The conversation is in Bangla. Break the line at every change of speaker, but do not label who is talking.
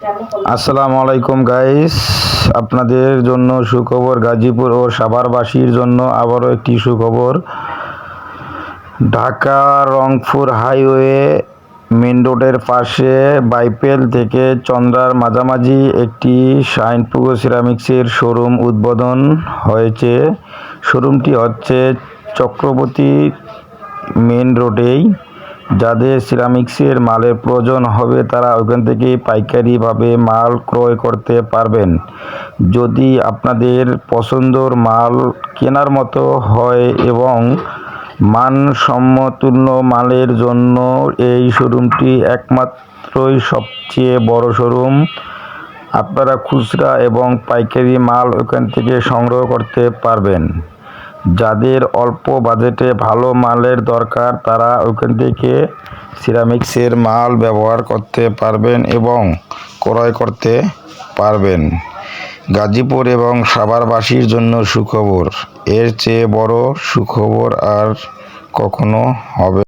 আসসালামু আলাইকুম গাইস আপনাদের জন্য সুখবর গাজীপুর ও সাভারবাসীর জন্য আবারও একটি সুখবর। ঢাকা রংপুর হাইওয়ে মেন রোডের পাশে বাইপেল থেকে চন্দ্রার মাঝামাঝি একটি শাইনপুকুর সিরামিক্সের শোরুম উদ্বোধন হয়েছে। শোরুমটি হচ্ছে চক্রবর্তী মেন রোডেই। যাদের সিরামিক্সের মালের প্রয়োজন হবে, তারা ওখান থেকে পাইকারিভাবে মাল ক্রয় করতে পারবেন। যদি আপনাদের পছন্দর মাল কেনার মতো হয় এবং মানসম্মতুল্য মালের জন্য এই শোরুমটি একমাত্রই সবচেয়ে বড় শোরুম, আপনারা খুচরা এবং পাইকারি মাল ওখান থেকে সংগ্রহ করতে পারবেন। যাদের অল্প বাজেটে ভালো মালের দরকার, তারা ওখান থেকে সিরামিক্সের মাল ব্যবহার করতে পারবেন এবং ক্রয় করতে পারবেন। গাজীপুর এবং সাভারবাসীর জন্য সুখবর। এর চেয়ে বড় সুখবর আর কখনো হবে